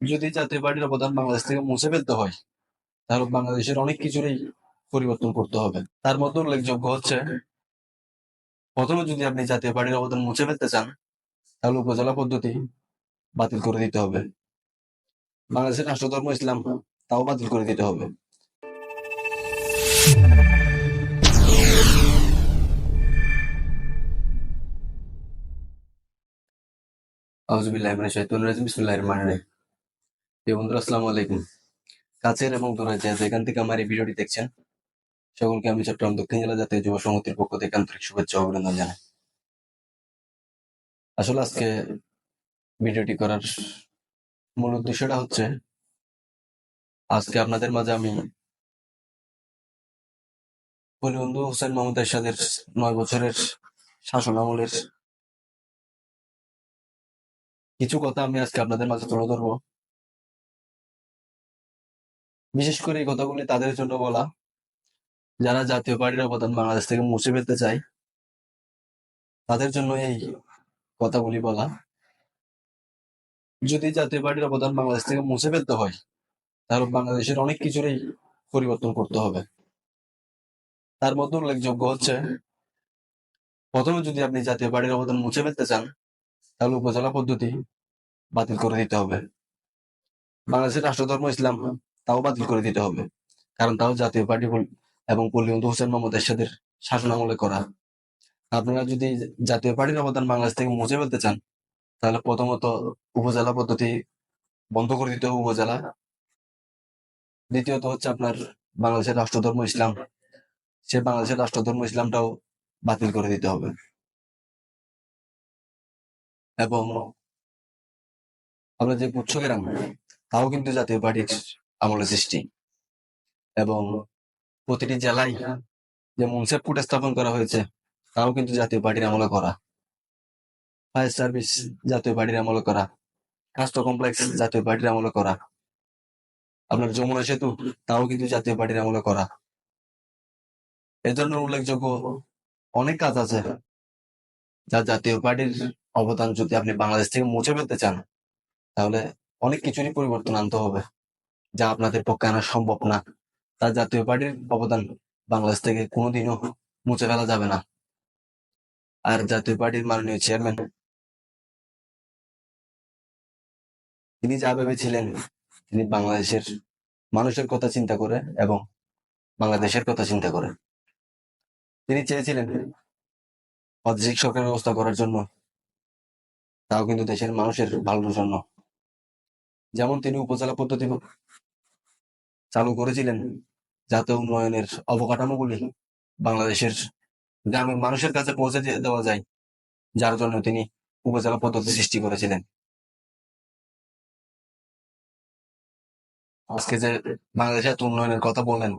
যদি জাতীয় পার্টির অবদান বাংলাদেশ থেকে মুছে ফেলতে হয়, তাহলে বাংলাদেশের অনেক কিছুরই পরিবর্তন করতে হবে। তার মধ্যে উল্লেখযোগ্য হচ্ছে, প্রথমে যদি আপনি জাতীয় পার্টির অবদান মুছে ফেলতে চান, তাহলে উপজেলা পদ্ধতি বাতিল করে দিতে হবে। বাংলাদেশের রাষ্ট্রধর্ম, ইসলাম, তাও বাতিল করে দিতে হবে। শাইতানির রাজিম, বিসমিল্লাহির রহমানির রহিম। প্রিয় বন্ধুরা, আসসালামু আলাইকুম। কাছের এবং দূরে যে যেখান থেকে আমার এই ভিডিওটি দেখছেন, সকলকে আমি চট্টগ্রাম দক্ষিণ জেলা জাতীয় যুব সংহতির পক্ষ থেকে আন্তরিক শুভেচ্ছা অভিনন্দন জানাই। আসলে আজকে ভিডিওটি করার মূল উদ্দেশ্যটা হচ্ছে, আজকে আপনাদের মাঝে আমি বন্ধু হোসেন মোহাম্মদ এরশাদের নয় বছরের শাসন আমলের কিছু কথা আমি আজকে আপনাদের মাঝে তুলে ধরবো। বিশেষ করে এই কথাগুলি তাদের জন্য বলা, যারা জাতীয় পার্টির অবদান বাংলাদেশ থেকে মুছে ফেলতে চায়, তাদের জন্য এই কথাগুলি বলা। যদি জাতীয় পার্টির অবদান বাংলাদেশ থেকে মুছে ফেলতে হয়, তাহলে বাংলাদেশের অনেক কিছুরই পরিবর্তন করতে হবে। তার মধ্যে উল্লেখযোগ্য হচ্ছে, প্রথমে যদি আপনি জাতীয় পার্টির অবদান মুছে ফেলতে চান, তাহলে উপজেলা পদ্ধতি বাতিল করে দিতে হবে। বাংলাদেশের রাষ্ট্রধর্ম ইসলাম তাও বাতিল করে দিতে হবে। কারণ তাও জাতীয় পার্টি এবং পল্লীবন্ধু হোসেন মোহাম্মদ এরশাদের শাসন আমলে করা। আপনারা যদি জাতীয় পার্টির অবদান বাংলাদেশ থেকে মুছে ফেলতে চান, তাহলে প্রথমত উপজেলা পদ্ধতি বন্ধ করে দিতে হবে উপজেলা। দ্বিতীয়ত হচ্ছে আপনার বাংলাদেশের রাষ্ট্রধর্ম ইসলাম। সে বাংলাদেশের রাষ্ট্রধর্ম ইসলামটাও বাতিল করে দিতে হবে। এবং আমরা যে পুচ্ছ গ্রাম তাও কিন্তু জাতীয় পার্টির আমলের সৃষ্টি। এবং প্রতিটি জেলায় যে মুন্সেফ কোর্ট স্থাপন করা হয়েছে, তাও কিন্তু জাতীয় পার্টির আমলে করা। ফায়ার সার্ভিস জাতীয় পার্টির আমলে করা। কাস্ট কমপ্লেক্স জাতীয় পার্টির আমলে করা। আপনার যমুনা সেতু, তাও কিন্তু জাতীয় পার্টির আমলে করা। এ ধরনের উল্লেখযোগ্য অনেক কাজ আছে, যা জাতীয় পার্টির অবদান যদি আপনি বাংলাদেশ থেকে মুছে ফেলতে চান, তাহলে অনেক কিছুরই পরিবর্তন আনতে হবে। যা আপনাদের পক্ষে আনা সম্ভব না। তা জাতীয় পার্টির অবদান বাংলাদেশ থেকে কোনোদিনও মুছে ফেলা যাবে না। আর জাতীয় পার্টির মাননীয় চেয়ারম্যান তিনি যা ভেবেছিলেন, তিনি বাংলাদেশের মানুষের কথা চিন্তা করে এবং বাংলাদেশের কথা চিন্তা করে। তিনি চেয়েছিলেন প্রাদেশিক সরকার ব্যবস্থা করার জন্য, তাও কিন্তু দেশের মানুষের ভালোর জন্য। যেমন তিনি উপজেলা পদ্ধতি চালু করেছিলেন যাতে উন্নয়নের অবকাঠামোগুলি বাংলাদেশের গ্রামের মানুষের কাছে পৌঁছে দেওয়া যায়, যার জন্য তিনি উপজেলা পদ্ধতি সৃষ্টি করেছিলেন। আজকে যে বাংলাদেশের উন্নয়নের কথা বললেন,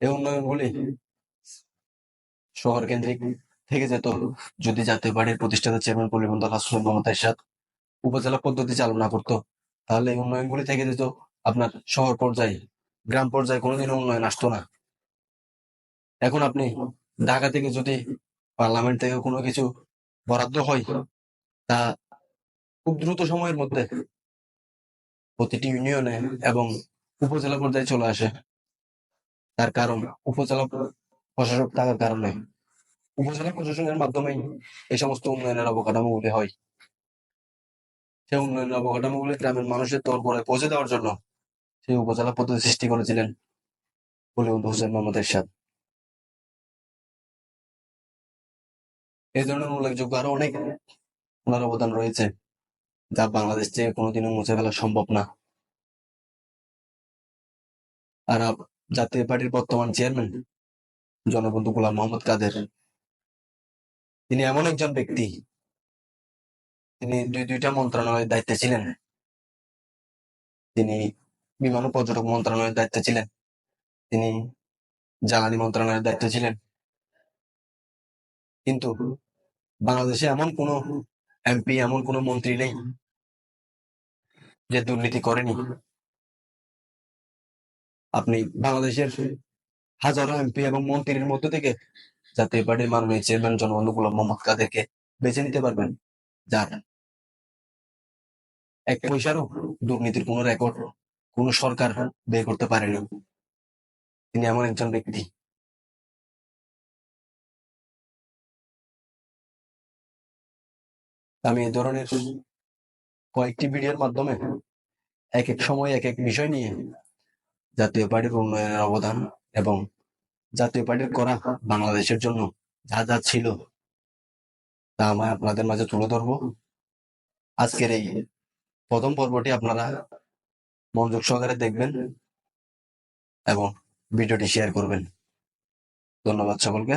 এই উন্নয়নগুলি শহর কেন্দ্রিক থেকে যেত, যদি জাতীয় পার্টির প্রতিষ্ঠাতা চেয়ারম্যান পরিবন্ধন মোহাম্মদ এরশাদ উপজেলা পদ্ধতি চালু না করতো, তাহলে উন্নয়নগুলি থেকে যেত আপনার শহর পর্যায়ে, গ্রাম পর্যায়ে কোনোদিনও উন্নয়ন আসতো না। এখন আপনি ঢাকা থেকে যদি পার্লামেন্ট থেকে কোনো কিছু বরাদ্দ হয়, তা খুব দ্রুত সময়ের মধ্যে প্রতিটি ইউনিয়নে এবং উপজেলা পর্যায়ে চলে আসে। তার কারণ উপজেলা প্রশাসক থাকার কারণে। উপজেলা প্রশাসনের মাধ্যমেই এই সমস্ত উন্নয়নের অবকাঠামোগুলি হয়। সেই উন্নয়ন অবকাঠামোগুলি গ্রামের মানুষের তরফরে পৌঁছে দেওয়ার জন্য সেই উপজেলা পদ্ধতি সৃষ্টি করেছিলেন বলিউড হোসেন মোহাম্মদ এরশাদ। এই ধরনের উল্লেখযোগ্য আরও অনেক ওনার অবদান রয়েছে যা বাংলাদেশ থেকে কোনোদিনও মুছে ফেলা সম্ভব না। আর জাতীয় পার্টির বর্তমান চেয়ারম্যান জনবন্ধু গোলাম মোহাম্মদ কাদের। তিনি এমন একজন ব্যক্তি তিনি দুই, দুইটা মন্ত্রণালয়ের দায়িত্বে ছিলেন। তিনি বিমান পর্যটক মন্ত্রণালয়ের দায়িত্বে ছিলেন। তিনি জ্বালানি মন্ত্রণালয়ের দায়িত্বে ছিলেন। কিন্তু বাংলাদেশে এমন কোনো এমপি, এমন কোনো মন্ত্রী নেই যে দুর্নীতি করেনি। আপনি বাংলাদেশের হাজারো এমপি এবং মন্ত্রীর মধ্য থেকে জাতীয় পার্টির মাননীয় চেয়ারম্যান জনবন্ধু গোলাম মোহাম্মদ কাদেরকে বেছে নিতে পারবেন। যার এক পয়সারও দুর্নীতির কোনো রেকর্ড কোনো সরকার বের করতে পারেনি তিনি এমন একজন ব্যক্তি। আমি এ ধরনের কয়েকটি ভিডিওর মাধ্যমে এক এক সময়, এক এক বিষয় নিয়ে জাতীয় পার্টির উন্নয়নের অবদান এবং জাতীয় পার্টির করা বাংলাদেশের জন্য যা যা ছিল, তা আমি আপনাদের মাঝে তুলে ধরবো। আজকের এই প্রথম পর্বটি আপনারা মনোযোগ সহকারে দেখবেন এবং ভিডিওটি শেয়ার করবেন। ধন্যবাদ সকলকে।